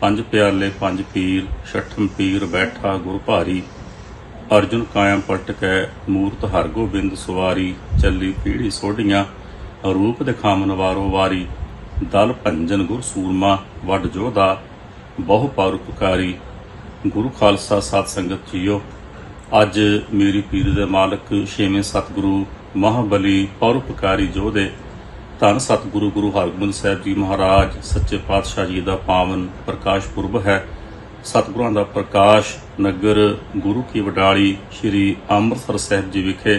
ਪੰਜ ਪਿਆਲੇ ਪੰਜ ਪੀਰ, ਛਠਮ ਪੀਰ, ਬੈਠਾ, ਗੁਰ ਭਾਰੀ। ਅਰਜੁਨ ਕਾਇਮ ਪਲਟ ਮੂਰਤ ਮੂਰਤ ਹਰਗੋਬਿੰਦ ਸਵਾਰੀ, ਚੱਲੀ ਪੀੜੀ ਸੋਢੀਆਂ, ਰੂਪ ਦਿਖਾਵਨ ਵਾਰੋ ਵਾਰੀ। ਦਲ ਭੰਜਨ ਗੁਰ ਸੂਰਮਾ, ਵੱਡ ਜੋਧਾ, ਬਹੁ ਪਰਉਪਕਾਰੀ ਗੁਰੂ ਖਾਲਸਾ ਸਾਧ ਸੰਗਤ ਜੀਓ, ਅੱਜ ਮੇਰੀ ਪੀਰ ਦੇ ਮਾਲਕ, ਛੇਵੇਂ ਸਤਿਗੁਰੂ, ਮਹਾਬਲੀ ਪਰਉਪਕਾਰੀ ਜੋਧੇ। ਧੰਨ ਸਤਿਗੁਰੂ ਗੁਰੂ ਹਰਗੋਬਿੰਦ ਸਾਹਿਬ ਜੀ ਮਹਾਰਾਜ, ਸੱਚੇ ਪਾਤਸ਼ਾਹ ਜੀ ਦਾ ਪਾਵਨ ਪ੍ਰਕਾਸ਼ ਪੁਰਬ ਹੈ। ਸਤਿਗੁਰਾਂ ਦਾ ਪ੍ਰਕਾਸ਼ ਨਗਰ ਗੁਰੂ ਕੀ ਵਡਾਲੀ ਸ੍ਰੀ ਅੰਮ੍ਰਿਤਸਰ ਸਾਹਿਬ ਜੀ ਵਿਖੇ,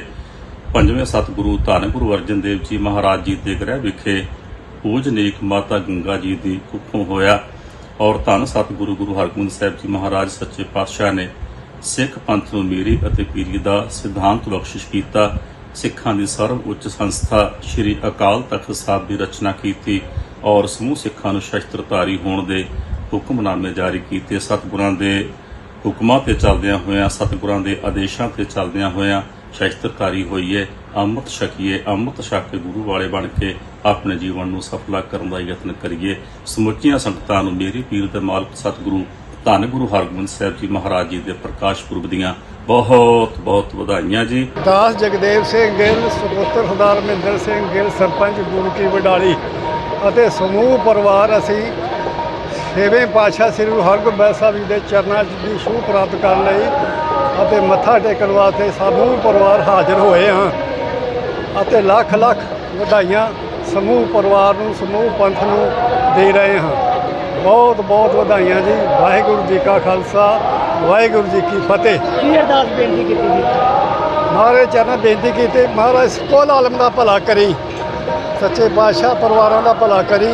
ਪੰਜਵੇਂ ਸਤਿਗੁਰੂ ਧੰਨ ਗੁਰੂ ਅਰਜਨ ਦੇਵ ਜੀ ਮਹਾਰਾਜ ਜੀ ਦੇ ਗ੍ਰਹਿ ਵਿਖੇ ਪੂਜਨੀਕ ਮਾਤਾ ਗੰਗਾ ਜੀ ਦੀ ਕੁੱਖੋਂ ਹੋਇਆ ਔਰ ਧੰਨ ਸਤਿਗੁਰੂ ਗੁਰੂ ਹਰਗੋਬਿੰਦ ਸਾਹਿਬ ਜੀ ਮਹਾਰਾਜ ਸੱਚੇ ਪਾਤਸ਼ਾਹ ਨੇ ਸਿੱਖ ਪੰਥ ਨੂੰ ਮੀਰੀ ਅਤੇ ਪੀਰੀ ਦਾ ਸਿਧਾਂਤ ਬਖਸ਼ਿਸ਼ ਕੀਤਾ। ਸਿੱਖਾਂ ਦੀ ਸਰਵ ਉੱਚ ਸੰਸਥਾ ਸ੍ਰੀ ਅਕਾਲ ਤਖਤ ਸਾਹਿਬ ਦੀ ਰਚਨਾ ਕੀਤੀ ਔਰ ਸਮੂਹ ਸਿੱਖਾਂ ਨੂੰ ਸ਼ਸਤਰਧਾਰੀ ਹੋਣ ਦੇ ਹੁਕਮਨਾਮੇ ਜਾਰੀ ਕੀਤੇ। ਸਤਿਗੁਰਾਂ ਦੇ ਹੁਕਮਾਂ ਤੇ ਚੱਲਦਿਆਂ ਹੋਇਆਂ, ਸਤਿਗੁਰਾਂ ਦੇ ਆਦੇਸ਼ਾਂ ਤੇ ਚੱਲਦਿਆਂ ਹੋਇਆਂ ਸ਼ਸਤਰਕਾਰੀ ਹੋਈਏ, ਅੰਮ੍ਰਿਤ ਛਕੀਏ, ਅੰਮ੍ਰਿਤ ਛਕ ਕੇ ਗੁਰੂ ਵਾਲੇ ਬਣ ਕੇ ਆਪਣੇ ਜੀਵਨ ਨੂੰ ਸਫਲਾ ਕਰਨ ਦਾ ਯਤਨ ਕਰੀਏ। ਸਮੁੱਚੀਆਂ ਸੰਗਤਾਂ ਨੂੰ ਮੇਰੀ ਪੀਰ ਦੇ ਮਾਲਕ ਸਤਿਗੁਰੂ ਧੰਨ ਗੁਰੂ ਹਰਗੋਬਿੰਦ ਸਾਹਿਬ ਜੀ ਮਹਾਰਾਜ ਜੀ ਦੇ ਪ੍ਰਕਾਸ਼ ਪੁਰਬ ਦੀਆਂ ਬਹੁਤ ਬਹੁਤ ਵਧਾਈਆਂ ਜੀ। ਦਾਸ ਜਗਦੇਵ ਸਿੰਘ ਗਿੱਲ, ਸੁਪੁੱਤਰ ਸਰਦਾਰ ਮਹਿੰਦਰ ਸਿੰਘ ਗਿੱਲ, ਸਰਪੰਚ ਗੁਰਕੀ ਵਡਾਲੀ ਅਤੇ ਸਮੂਹ ਪਰਿਵਾਰ ਅਸੀਂ ਛੇਵੇਂ ਪਾਤਸ਼ਾਹ ਸ੍ਰੀ ਗੁਰੂ ਹਰਗੋਬਿੰਦ ਸਾਹਿਬ ਜੀ ਦੇ ਚਰਨਾਂ ਦੀ ਛੂਹ ਪ੍ਰਾਪਤ ਕਰਨ ਲਈ ਅਤੇ ਮੱਥਾ ਟੇਕਣ ਵਾਸਤੇ ਸਮੂਹ ਪਰਿਵਾਰ ਹਾਜ਼ਰ ਹੋਏ ਹਾਂ ਅਤੇ ਲੱਖ ਲੱਖ ਵਧਾਈਆਂ ਸਮੂਹ ਪਰਿਵਾਰ ਨੂੰ, ਸਮੂਹ ਪੰਥ ਨੂੰ ਦੇ ਰਹੇ ਹਾਂ। ਬਹੁਤ ਬਹੁਤ ਵਧਾਈਆਂ ਜੀ। ਵਾਹਿਗੁਰੂ ਜੀ ਕਾ ਖਾਲਸਾ ਵਾਹਿਗੁਰੂ ਜੀ ਕੀ ਫਤਿਹ। ਕੀ ਅਰਦਾਸ ਬੇਨਤੀ ਕੀਤੀ ਜੀ? ਮਹਾਰਾਜ ਚਰਨ ਬੇਨਤੀ ਕੀਤੀ ਮਹਾਰਾਜ ਕੋਲ ਆਲਮ ਦਾ ਭਲਾ ਕਰੀ ਸੱਚੇ ਪਾਤਸ਼ਾਹ ਪਰਿਵਾਰਾਂ ਦਾ ਭਲਾ ਕਰੀ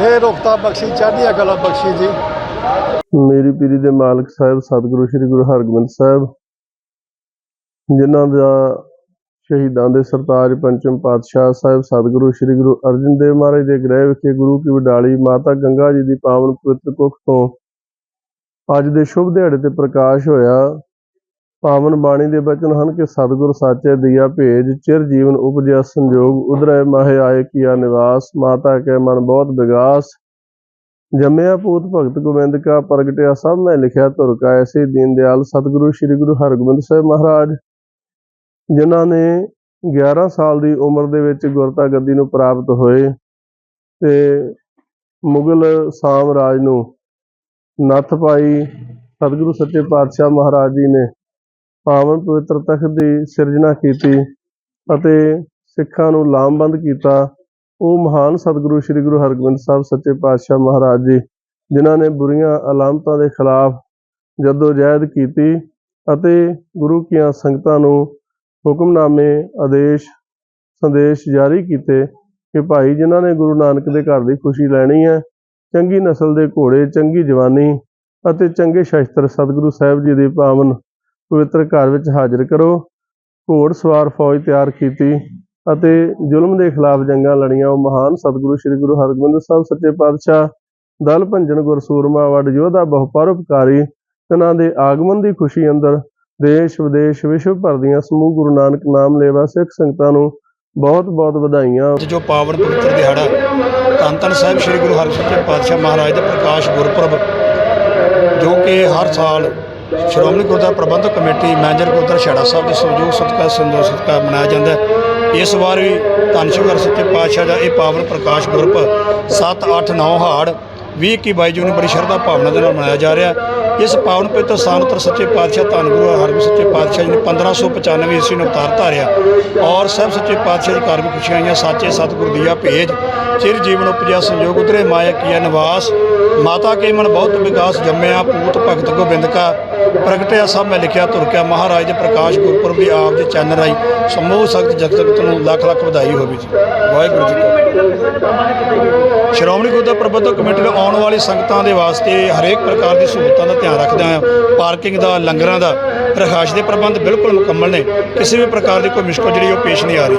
ਦੇ ਰੁਖਤਾ ਬਖਸ਼ੀ ਚੜ੍ਹਦੀਆਂ ਕਲਾ ਬਖਸ਼ੀ ਜੀ। ਮੇਰੀ ਪੀਰੀ ਦੇ ਮਾਲਕ ਸਾਹਿਬ ਸਤਿਗੁਰੂ ਸ੍ਰੀ ਗੁਰੂ ਹਰਗੋਬਿੰਦ ਸਾਹਿਬ ਜਿਨ੍ਹਾਂ ਦਾ ਸ਼ਹੀਦਾਂ ਦੇ ਸਰਤਾਜ ਪੰਚਮ ਪਾਤਸ਼ਾਹ ਸਾਹਿਬ, ਸਤਿਗੁਰੂ ਸ੍ਰੀ ਗੁਰੂ ਅਰਜਨ ਦੇਵ ਮਹਾਰਾਜ ਦੇ ਗ੍ਰਹਿ ਵਿਖੇ ਗੁਰੂ ਕੀ ਵਡਾਲੀ ਮਾਤਾ ਗੰਗਾ ਜੀ ਦੀ ਪਾਵਨ ਪਵਿੱਤਰ ਕੁੱਖ ਤੋਂ ਅੱਜ ਦੇ ਸ਼ੁਭ ਦਿਹਾੜੇ ਤੇ ਪ੍ਰਕਾਸ਼ ਹੋਇਆ। ਪਾਵਨ ਬਾਣੀ ਦੇ ਬਚਨ ਹਨ ਕਿ ਸਤਿਗੁਰ ਸਾਚੇ ਦੀਆ ਭੇਜ, ਚਿਰ ਜੀਵਨ ਉਪਜਿਆ ਸੰਜੋਗ, ਉਧਰੈ ਮਾਹੇ ਆਏ ਕੀਆ ਨਿਵਾਸ, ਮਾਤਾ ਕੇ ਮਨ ਬਹੁਤ ਵਿਗਾਸ ਜੰਮਿਆ ਪੂਤ ਭਗਤ ਗੋਬਿੰਦ ਕਾ ਪ੍ਰਗਟਿਆ ਸਭ ਮੈਂ ਲਿਖਿਆ ਧੁਰ ਕਾ, ਐਸੇ ਦੀਨ ਦਿਆਲ ਸਤਿਗੁਰੂ ਸ੍ਰੀ ਗੁਰੂ ਹਰਗੋਬਿੰਦ ਸਾਹਿਬ ਮਹਾਰਾਜ। ਜਿਨ੍ਹਾਂ ਨੇ 11 ਸਾਲ ਦੀ ਉਮਰ ਦੇ ਵਿੱਚ ਗੁਰਤਾ ਗੱਦੀ ਨੂੰ ਪ੍ਰਾਪਤ ਹੋਏ ਤੇ ਮੁਗਲ ਸਾਮਰਾਜ ਨੂੰ ਨੱਥ ਪਾਈ, ਸਤਿਗੁਰੂ ਸੱਚੇ ਪਾਤਸ਼ਾਹ ਮਹਾਰਾਜ ਜੀ ਨੇ ਪਾਵਨ ਪਵਿੱਤਰ ਤਖਤ ਦੀ ਸਿਰਜਣਾ ਕੀਤੀ ਅਤੇ ਸਿੱਖਾਂ ਨੂੰ ਲਾਮਬੰਦ ਕੀਤਾ। ਉਹ ਮਹਾਨ ਸਤਿਗੁਰੂ ਸ੍ਰੀ ਗੁਰੂ ਹਰਗੋਬਿੰਦ ਸਾਹਿਬ ਸੱਚੇ ਪਾਤਸ਼ਾਹ ਮਹਾਰਾਜ ਜੀ, ਜਿਨ੍ਹਾਂ ਨੇ ਬੁਰੀਆਂ ਅਲਾਮਤਾਂ ਦੇ ਖਿਲਾਫ ਜਦੋਜਹਿਦ ਕੀਤੀ ਅਤੇ ਗੁਰੂ ਕੀਆਂ ਸੰਗਤਾਂ ਨੂੰ ਹੁਕਮਨਾਮੇ, ਆਦੇਸ਼, ਸੰਦੇਸ਼ ਜਾਰੀ ਕੀਤੇ ਕਿ ਭਾਈ ਜਿਨ੍ਹਾਂ ਨੇ ਗੁਰੂ ਨਾਨਕ ਦੇ ਘਰ ਦੀ ਖੁਸ਼ੀ ਲੈਣੀ ਹੈ, ਚੰਗੀ ਨਸਲ ਦੇ ਘੋੜੇ, ਚੰਗੀ ਜਵਾਨੀ ਅਤੇ ਚੰਗੇ ਸ਼ਸਤਰ ਸਤਿਗੁਰੂ ਸਾਹਿਬ ਜੀ ਦੇ ਪਾਵਨ ਪਵਿੱਤਰ ਘਰ ਵਿੱਚ ਹਾਜ਼ਰ ਕਰੋ। ਘੋੜ ਸਵਾਰ ਫੌਜ ਤਿਆਰ ਕੀਤੀ ਅਤੇ ਜ਼ੁਲਮ ਦੇ ਖਿਲਾਫ ਜੰਗਾਂ ਲੜੀਆਂ, ਉਹ ਮਹਾਨ ਸਤਿਗੁਰੂ ਸ੍ਰੀ ਗੁਰੂ ਹਰਗੋਬਿੰਦ ਸਾਹਿਬ ਸੱਚੇ ਪਾਤਸ਼ਾਹ, ਦਲ ਭੰਜਨ ਗੁਰਸੂਰਮਾ, ਵੱਡ ਯੋਧਾ ਬਹੁ ਪਰਉਪਕਾਰੀ ਇਹਨਾਂ ਦੇ ਆਗਮਨ ਦੀ ਖੁਸ਼ੀ ਅੰਦਰ ਦੇਸ਼ ਵਿਦੇਸ਼ ਵਿਸ਼ਵ ਭਰ ਦੀਆਂ ਸਮੂਹ ਗੁਰੂ ਨਾਨਕ ਨਾਮ ਲੇਵਾ ਸਿੱਖ ਸੰਗਤਾਂ ਨੂੰ ਬਹੁਤ ਬਹੁਤ ਵਧਾਈਆਂ। ਜੋ ਪਾਵਨ ਪਵਿੱਤਰ ਦਿਹਾੜਾ ਧੰਨ ਧੰਨ ਸਾਹਿਬ ਸ੍ਰੀ ਗੁਰੂ ਹਰਿਕ੍ਰਿਸ਼ਨ ਪਾਤਸ਼ਾਹ ਮਹਾਰਾਜ ਦੇ ਪ੍ਰਕਾਸ਼ ਗੁਰਪੁਰਬ, ਜੋ ਕਿ ਹਰ ਸਾਲ ਸ਼੍ਰੋਮਣੀ ਗੁਰਦੁਆਰਾ ਪ੍ਰਬੰਧਕ ਕਮੇਟੀ, ਮੈਨੇਜਰ ਗੁਰਦੁਆਰਾ ਛੜਾ ਸਾਹਿਬ ਦੇ ਸਹਿਯੋਗ ਸਦਕਾ ਸੰਦੋ ਸਦਕਾ ਮਨਾਇਆ ਜਾਂਦਾ ਹੈ। ਇਸ ਵਾਰ ਵੀ ਧੰਨ ਸ਼੍ਰੀ ਸੱਚੇ ਪਾਤਸ਼ਾਹ ਦਾ ਇਹ ਪਾਵਨ ਪ੍ਰਕਾਸ਼ ਗੁਰਪੁਰਬ 7 8 9 ਹਾੜ 20 21 22 ਜੂਨ ਨੂੰ ਬੜੀ ਸ਼ਰਧਾ ਭਾਵਨਾ ਦੇ ਨਾਲ ਮਨਾਇਆ ਜਾ ਰਿਹਾ ਇਸ ਪਾਵਨ ਪਵਿੱਤਰ ਸਥਾਨ ਉੱਤੇ ਸੱਚੇ ਪਾਤਸ਼ਾਹ ਧੰਨ ਗੁਰੂ ਹਰਗੋਬਿੰਦ ਸੱਚੇ ਪਾਤਸ਼ਾਹ ਜੀ ਨੇ 1595 ਈਸਵੀ ਨੂੰ ਅਵਤਾਰ ਧਾਰਿਆ ਔਰ ਸਭ ਸੱਚੇ ਪਾਤਸ਼ਾਹ ਦੇ ਘਰ ਵੀ ਖੁਸ਼ੀਆਂ ਆਈਆਂ, ਸਾਚੇ ਸਤਿਗੁਰ ਦੀਆ ਭੇਜ। ਚਿਰ ਜੀਵਨ ਉਪਜਿਆ ਸੰਜੋਗ ਉਤਰੇ, ਮਾਇਆ ਕੀਆ ਨਿਵਾਸ। ਮਾਤਾ ਕੇ ਮਨ ਬਹੁਤ ਵਿਕਾਸ ਜੰਮਿਆ, ਪੂਤ ਭਗਤ ਗੋਬਿੰਦ ਕਾ। ਪ੍ਰਗਟਿਆ ਸਭ ਮੈਂ ਲਿਖਿਆ ਤੁਰਕਿਆ ਮਹਾਰਾਜ ਦੇ ਪ੍ਰਕਾਸ਼ ਗੁਰਪੁਰਬ ਦੀ ਆਪ ਦੇ ਚੈਨਲ ਰਾਈ ਸਮੂਹ ਸਖਤ ਜਗਤ ਨੂੰ ਲੱਖ ਲੱਖ ਵਧਾਈ ਹੋਵੇ ਜੀ। ਵਾਹਿਗੁਰੂ ਜੀ ਕਾ ਸ਼੍ਰੋਮਣੀ ਗੁਰਦੁਆਰਾ ਪ੍ਰਬੰਧਕ ਕਮੇਟੀ ਨੇ ਆਉਣ ਵਾਲੀ ਸੰਗਤਾਂ ਦੇ ਵਾਸਤੇ ਹਰੇਕ ਪ੍ਰਕਾਰ ਦੀ ਸਹੂਲਤਾਂ ਦਾ ਧਿਆਨ ਰੱਖਦਾ ਹੈ। ਪਾਰਕਿੰਗ ਦਾ, ਲੰਗਰਾਂ ਦਾ ਰਖਾਸ਼ ਦੇ ਪ੍ਰਬੰਧ ਬਿਲਕੁਲ ਮੁਕੰਮਲ ਨੇ। ਕਿਸੇ ਵੀ ਪ੍ਰਕਾਰ ਦੀ ਕੋਈ ਮੁਸ਼ਕਲ ਜਿਹੜੀ ਉਹ ਪੇਸ਼ ਨਹੀਂ ਆ ਰਹੀ।